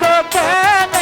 High গো কেনে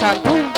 high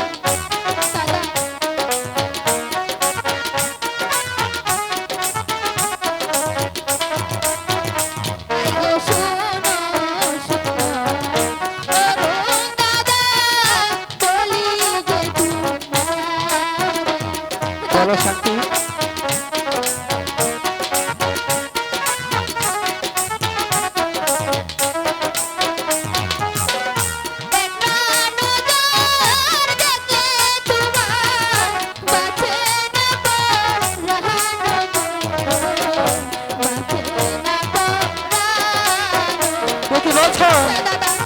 time.